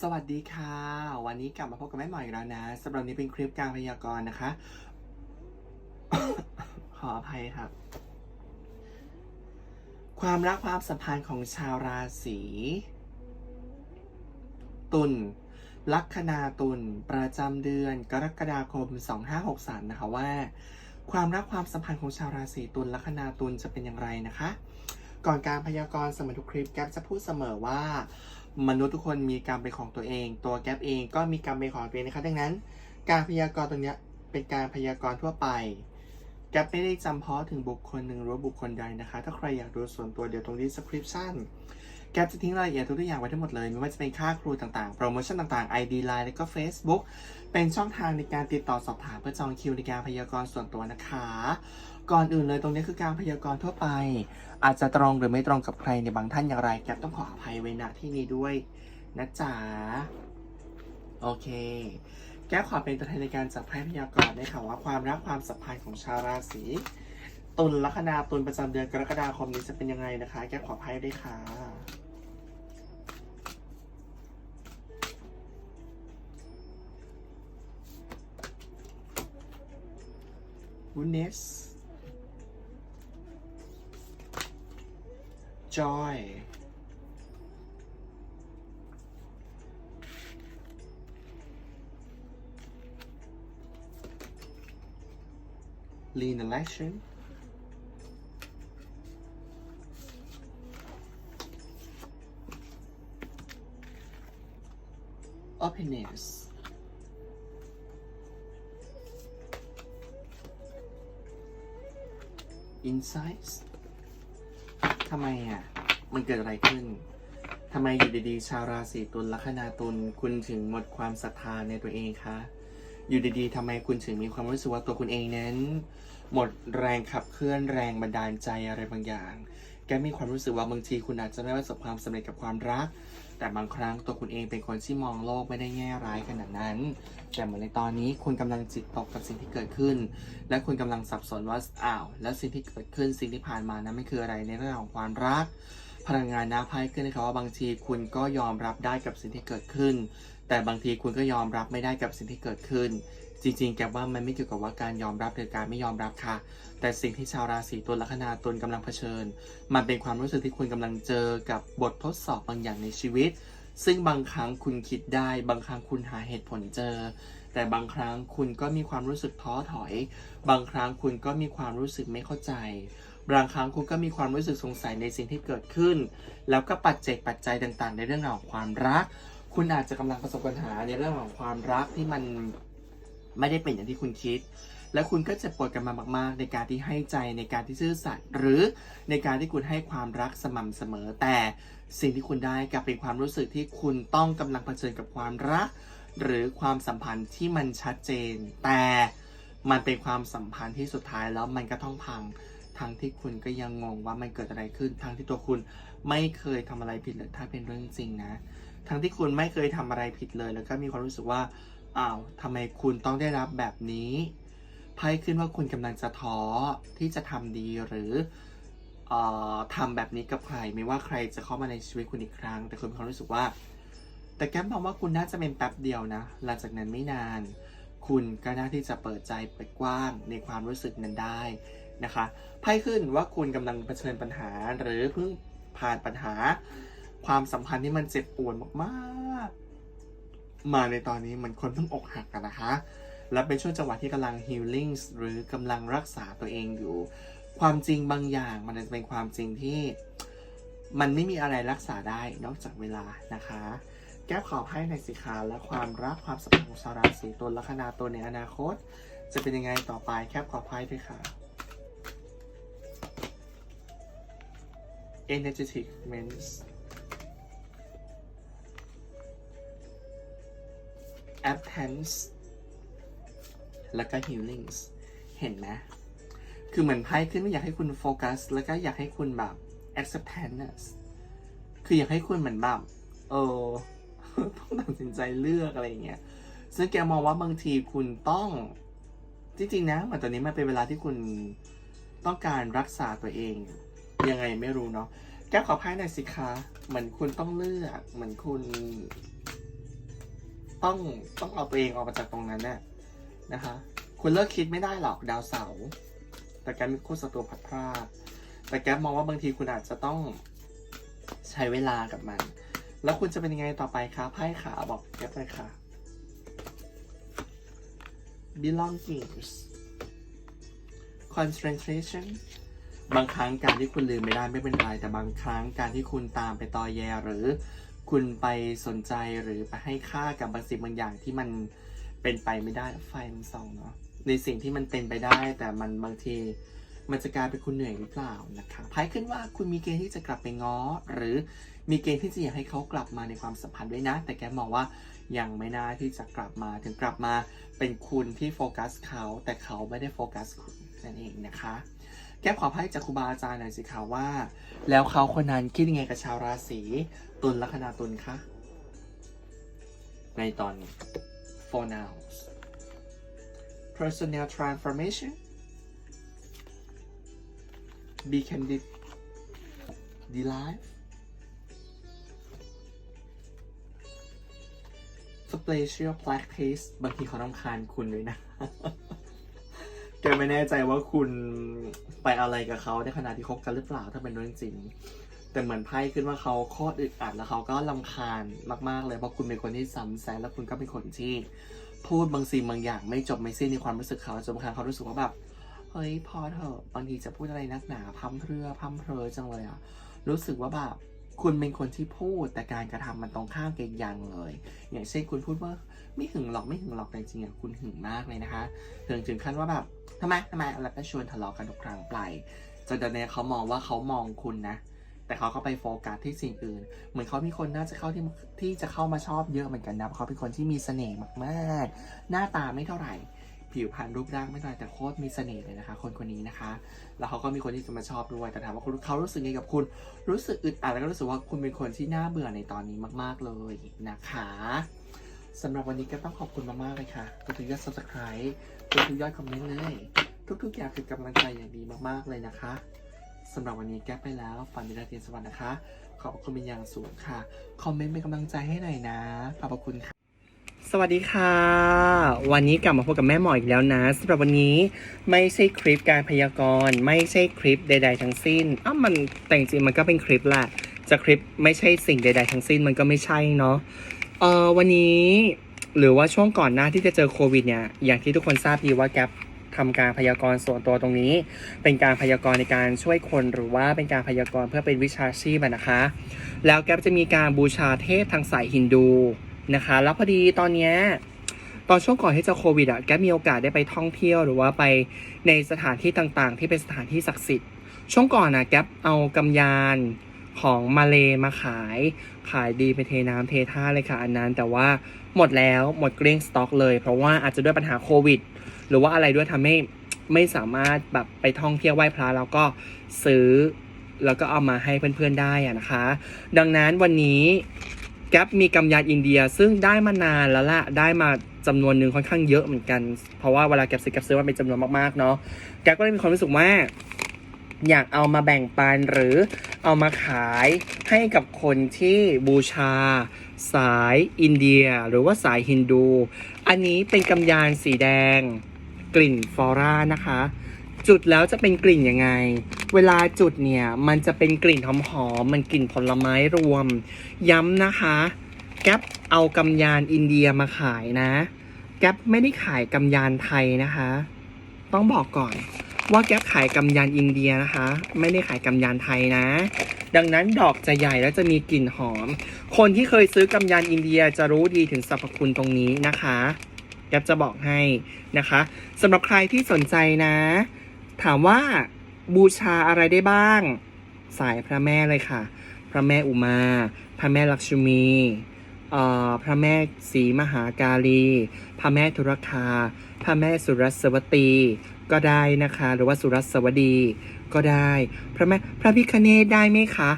สวัสดีค่ะ วันนี้กลับมาพบกับแม่หมออีกแล้วนะสำหรับนี้เป็นคลิปการพยากรณ์นะคะ ขออภัยครับ ความรักความสัมพันธ์ของชาวราศีตุลลัคนาตุลประจำเดือนกรกฎาคม 2563 นะคะว่า ความรักความสัมพันธ์ของชาวราศีตุลลัคนาตุลจะเป็นอย่างไรนะคะ ก่อนการพยากรณ์เสมอทุกคลิปแก๊ปจะพูดเสมอว่า มนุษย์ทุกคนมีกรรมเป็นของตัวเอง ตัวแก๊ปเองก็มีกรรมเป็นของตัวเองนะคะดังนั้น การพยากรณ์ตรงนี้เป็นการพยากรณ์ทั่วไปแก๊ปไม่ได้จำเพาะถึงบุคคลหนึ่งหรือบุคคลใดนะคะ ถ้าใครอยากดูส่วนตัวเดี๋ยวตรง description แก๊ปจะทิ้งรายละเอียดทุกอย่างไว้ทั้งหมดเลย ไม่ว่าจะเป็นค่าครูต่างๆ โปรโมชั่นต่างๆ ID Line และก็ Facebook เป็นช่องทางในการติดต่อสอบถามเพื่อจองคิวในการพยากรณ์ส่วนตัวนะคะ ก่อนอื่นเลยตรงนี้คือการพยากรณ์ทั่วไป อาจจะตรงหรือไม่ตรงกับใครในบางท่านอย่างไรแกต้องขออภัยไว้ณที่นี้ด้วยนะจ๊ะโอเค แก้วขอเป็นตัวแทนในการจับไพ่พยากรณ์ได้ค่ะว่าความรักความสัมพันธ์ของชาวราศีตุลลัคนาตุลประจำเดือนกรกฎาคมนี้จะเป็นยังไงนะคะ แก้วขอไพ่ด้วยค่ะ goodness joy. Lean election openness insights ทำไมอะ มันเกิดอะไรขึ้นทำไมอยู่ดีๆ ชาวราศีตุลลัคนาตุลคุณถึงหมดความศรัทธาในตัวเองคะ อยู่ดีๆทำไมคุณถึงมีความรู้สึกว่าตัวคุณเองนั้น หมดแรงขับเคลื่อนแรงบันดาลใจอะไรบางอย่าง แกมีความรู้สึกว่าบางทีคุณอาจจะไม่ประสบความสำเร็จกับความรัก แต่บางครั้งตัวคุณเองเป็นคนที่มองโลกไม่ได้แง่ร้ายขนาดนั้น แต่เหมือนในตอนนี้คุณกำลังจิตตกกับสิ่งที่เกิดขึ้น และคุณกำลังสับสนว่าอ้าว แล้วสิ่งที่เกิดขึ้นสิ่งที่ผ่านมานั้นไม่คืออะไรในเรื่องของความรัก พลังงานน้าไพ่ขึ้นนะครับว่าบางทีคุณก็ยอมรับได้กับสิ่งที่เกิดขึ้น แต่บางทีคุณก็ยอมรับไม่ได้กับสิ่งที่เกิดขึ้น จริงๆ แกว่ามันไม่เกี่ยวกับว่าการยอมรับหรือการไม่ยอมรับค่ะ แต่สิ่งที่ชาวราศีตุลลัคนาตุลกำลังเผชิญ มันเป็นความรู้สึกที่คุณกำลังเจอกับบททดสอบบางอย่างในชีวิต ซึ่งบางครั้งคุณคิดได้ บางครั้งคุณหาเหตุผลเจอ แต่บางครั้งคุณก็มีความรู้สึกท้อถอย บางครั้งคุณก็มีความรู้สึกไม่เข้าใจ บางครั้งคุณก็มีความรู้สึกสงสัยในสิ่งที่เกิดขึ้น แล้วก็ปัจเจกปัจจัยต่างๆ ในเรื่องของความรัก คุณอาจจะกำลังประสบปัญหาในเรื่องของความรักที่มัน ไม่ได้เป็นอย่างที่คุณคิด และคุณก็เจะปวดกันมามาก ๆ ในการที่ให้ใจในการที่ซื่อสัตย์หรือในการที่คุณให้ความรักสม่ำเสมอ แต่สิ่งที่คุณได้กลับเป็นความรู้สึกที่คุณต้องกำลังเผชิญกับความรัก หรือความสัมพันธ์ที่มันชัดเจน แต่มันเป็นความสัมพันธ์ที่สุดท้ายแล้วมันก็ต้องพังทั้งที่คุณก็ยังงงว่ามันเกิดอะไรขึ้น ทั้งที่ตัวคุณไม่เคยทำอะไรผิดเลยถ้าเป็นเรื่องจริงนะ ทั้งที่คุณไม่เคยทำอะไรผิดเลย แล้วก็มีความรู้สึกว่า อ้าวทำไมคุณต้องได้รับแบบนี้ไพ่ขึ้นว่าคุณกำลังจะท้อที่จะทำดีหรือออทำแบบนี้กับใคร ไม่ว่าใครจะเข้ามาในชีวิตคุณอีกครั้ง แต่คุณมีความรู้สึกว่า แต่แก้มมองว่าคุณน่าจะเป็นแป๊บเดียวนะ หลังจากนั้นไม่นาน คุณก็น่าที่จะเปิดใจเปิดกว้างในความรู้สึกนั้นได้นะคะไพ่ขึ้นว่าคุณกำลังเผชิญปัญหาหรือเพิ่งผ่านปัญหา ความสัมพันธ์ที่มันเจ็บปวดมากๆ มาในตอนนี้มือนคนเพิ่งอกหักกันนะคะ และเป็นช่วงจังหวะที่กำลัง healing หรือกำลังรักษาตัวเองอยู่ ความจริงบางอย่างมันจะเป็นความจริงที่ มันไม่มีอะไรรักษาได้นอกจากเวลานะคะ แก้ขอให้ในสิขาและความรักความสัมพันธ์ของชาวราศีตุลลัคนาตัวในอนาคต จะเป็นยังไงต่อไปแคบขอไพ่ด้วยค่ะ energetic means absence แล้วก็ healings เห็นไหมคือเหมือนไพ่ขึ้นว่อยากให้คุณโฟกัส แล้วก็อยากให้คุณแบบ acceptance คืออยากให้คุณเหมือนแบบเออต้องตัดสินใจเลือกอะไรอย่างเงี้ย ซึ่งแกมองว่าบางทีคุณต้อง จริงๆนะเหมือนตอนนี้มันเป็นเวลาที่คุณต้องการรักษาตัวเอง ยังไงไม่รู้เนาะ แก้ขอไพ่หน่อยสิคะ เหมือนคุณต้องเลือก เหมือนคุณ ต้องต้องเอาตัวเองออกมาจากตรงนั้นน่ะนะคะ คุณเลิกคิดไม่ได้หรอกดาวเสาร์แต่แกมีคู่ศัตรูพัดพรากแต่แกมองว่าบางทีคุณอาจจะต้องใช้เวลากับมัน แล้วคุณจะเป็นยังไงต่อไปคะไพ่ขาบอกแกเลยค่ะ belongings concentration บางครั้งการที่คุณลืมไม่ได้ไม่เป็นไร แต่บางครั้งการที่คุณตามไปตอแยหรือ คุณไปสนใจหรือไปให้ค่ากับบางสิ่งบางอย่างที่มันเป็นไปไม่ได้ไฟมันส่องเนาะในสิ่งที่มันเป็นไปได้ แต่มันบางทีมันจะกลายเป็นคุณเหนื่อยหรือเปล่านะคะไพ่ขึ้นว่าคุณมีเกณฑ์ที่จะกลับไปง้อ หรือมีเกณฑ์ที่จะอยากให้เขากลับมาในความสัมพันธ์ด้วยนะ แต่แกมองว่ายังไม่น่าที่จะกลับมาถึงกลับมาเป็นคุณที่โฟกัสเขา แต่เขาไม่ได้โฟกัสคุณนั่นเองนะคะ แก้ขอไพ่จากครูบาอาจารย์หน่อยสิคะว่า แล้วเขาคนนั้นคิดยังไงกับชาวราศีตุลลัคนาตุลคะในตอนนี้ for now personal transformation be candid the life special practice บางทีเขาต้องคานคุณด้วยนะ แกไม่แน่ใจว่าคุณไปอะไรกับเขาในขณะที่คบกันหรือเปล่าถ้าเป็นเรื่องจริง แต่เหมือนไพ่ขึ้นว่าเขาโคตรอึดอัดแล้วเขาก็ลำคาญมากๆ เลยเพราะคุณเป็นคนที่ซ้ำแซงแล้วคุณก็เป็นคนที่ พูดบางสิ่งบางอย่าง ไม่จบไม่สิ้นในความรู้สึกเขาจนบางครั้งเขารู้สึกว่าแบบเฮ้ยพอเถอะบางทีจะพูดอะไรนักหนาพัมเพรื่อพัมเพรอจังเลยอะรู้สึกว่าแบบคุณเป็นคนที่พูดแต่การกระทำมันตรงข้ามกันอย่างเลย อย่างเช่นคุณพูดว่าไม่หึงหรอกไม่หึงหรอกแต่จริงๆอะคุณหึงมากเลยนะคะถึงถึงขั้นว่าแบบ ทำไมทำไมแล้วก็ชวนทะเลาะกันทุกครั้งไปจนตอนนี้เขามองว่าเขามองคุณนะ แต่เขาก็ไปโฟกัสที่สิ่งอื่น เหมือนเขามีคนน่าจะเข้าที่ที่จะเข้ามาชอบเยอะเหมือนกันนะเพราะเขาเป็นคนที่มีเสน่ห์มากๆ หน้าตาไม่เท่าไหร่ผิวพรรณรูปร่างไม่เท่าไหร่แต่โคตรมีเสน่ห์เลยนะคะ คนคนนี้นะคะ แล้วเขาก็มีคนที่จะมาชอบด้วยแต่ถามว่าเขารู้สึกไงกับคุณ รู้สึกอึดอัดแล้วก็รู้สึกว่าคุณเป็นคนที่น่าเบื่อในตอนนี้มาก ๆเลยนะคะสำหรับวันนี้ก็ต้องขอบคุณมากๆเลยค่ะทุกๆยอด subscribe ทุกๆยอดคอมเมนต์เลย ทุกๆอย่างคือกำลังใจอย่างดีมากๆเลยนะคะสำหรับวันนี้แก้ไปแล้วฝันดีราตรีสวัสดิ์นะคะ ขอบคุณเป็นอย่างสูงค่ะ คอมเมนต์เป็นกำลังใจให้หน่อยนะ ขอบคุณค่ะ สวัสดีค่ะ วันนี้กลับมาพบกับแม่หมออีกแล้วนะสำหรับวันนี้ไม่ใช่คลิปการพยากรณ์ ไม่ใช่คลิปใด ๆ ทั้งสิ้นอ้าวมันแต่จริงๆมันก็เป็นคลิปแหละจะคลิปไม่ใช่สิ่งใด ๆ ทั้งสิ้นมันก็ไม่ใช่เนาะเออวันนี้ หรือว่าช่วงก่อนหน้าที่จะเจอโควิดเนี่ยอย่างที่ทุกคนทราบดีว่าแกปทำการพยากรณ์ส่วนตัวตรงนี้ เป็นการพยากรณ์ในการช่วยคนหรือว่าเป็นการพยากรณ์เพื่อเป็นวิชาชีพนะคะ แล้วแกปจะมีการบูชาเทพทางสายฮินดูนะคะ แล้วพอดีตอนเนี้ยตอนช่วงก่อนที่จะโควิดอะแกมีโอกาสได้ไปท่องเที่ยวหรือว่าไปในสถานที่ต่างๆ ที่เป็นสถานที่ศักดิ์สิทธิ์ ช่วงก่อนนะแกเอากำยานของมาเลมาขาย ขายดีไปเทน้ำเทท่าเลยค่ะอันนั้นแต่ว่า หมดแล้วหมดเกลี้ยงสต็อกเลย เพราะว่าอาจจะด้วยปัญหาโควิด หรือว่าอะไรด้วยทำให้ไม่สามารถแบบไปท่องเที่ยวไหว้พระแล้วก็ซื้อแล้วก็เอามาให้เพื่อนๆได้อะนะคะ ดังนั้นวันนี้แก๊ปมีกำยานอินเดียซึ่งได้มานานแล้วละได้มาจำนวนหนึ่งค่อนข้างเยอะเหมือนกัน เพราะว่าเวลาแก๊ปซื้อแก๊ปซื้อมาเป็นจำนวนมากๆเนาะแก๊ปก็เลยมีความรู้สึกว่า อยากเอามาแบ่งปันหรือเอามาขายให้กับคนที่บูชา สายอินเดียหรือว่าสายฮินดู อันนี้เป็นกำยานสีแดง กลิ่นฟลอรานะคะ จุดแล้วจะเป็นกลิ่นยังไง เวลาจุดเนี่ยมันจะเป็นกลิ่นหอมๆมันกลิ่นผลไม้รวม ย้ำนะคะ แก๊ปเอากำยานอินเดียมาขายนะ แก๊ปไม่ได้ขายกำยานไทยนะคะ ต้องบอกก่อน ว่าแก๊ปขายกำยานอินเดียนะคะ ไม่ได้ขายกำยานไทยนะ ดังนั้นดอกจะใหญ่แล้วจะมีกลิ่นหอม คนที่เคยซื้อกำยานอินเดียจะรู้ดีถึงสรรพคุณตรงนี้นะคะแก๊ปจะบอกให้นะคะสำหรับใครที่สนใจนะ ถามว่าบูชาอะไรได้บ้าง สายพระแม่เลยค่ะ พระแม่อุมา พระแม่ลักษมี พระแม่ศรีมหากาลี พระแม่ธุรคา พระแม่สุรสวตีก็ได้นะคะ หรือว่าสุรสวดี ก็ได้ พระแม่พระพิคเนตได้ไหมคะ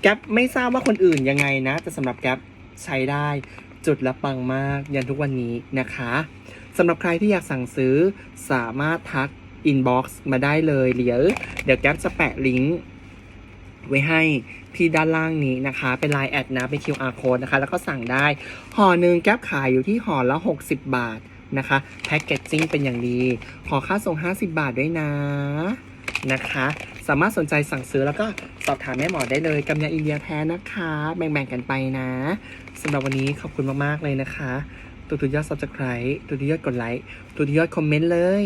แก๊ปไม่ทราบว่าคนอื่นยังไงนะ แต่สำหรับแก๊ปใช้ได้จุดละปังมากยันทุกวันนี้นะคะสำหรับใครที่อยากสั่งซื้อสามารถทักอินบ็อกซ์มาได้เลยเดี๋ยเดี๋ยวแก๊ปจะแปะลิงก์ ไว้ให้ที่ด้านล่างนี้นะคะ เป็น Line แอดนะ เป็น QR code นะคะ แล้วก็สั่งได้ห่อหนึ่งแก๊ปขายอยู่ที่ห่อละ 60 บาทนะคะแพ็กเกจจิ้งเป็นอย่างดี ขอค่าส่ง 50 บาทด้วยนะนะคะ สามารถสนใจสั่งซื้อแล้วก็สอบถามแม่หมอได้เลยกำยาอินเดียแท้นะคะ แบ่งๆกันไปนะสำหรับวันนี้ขอบคุณมากๆเลยนะคะตัวทุกยอด subscribe ทุกยอดกดไลค์ตัวทุกยอดคอมเมนต์เลย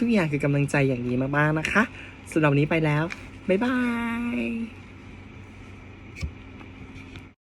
ทุกๆอย่างคือกำลังใจอย่างดีมากๆนะคะสำหรับวันนี้ไปแล้ว บ๊ายบาย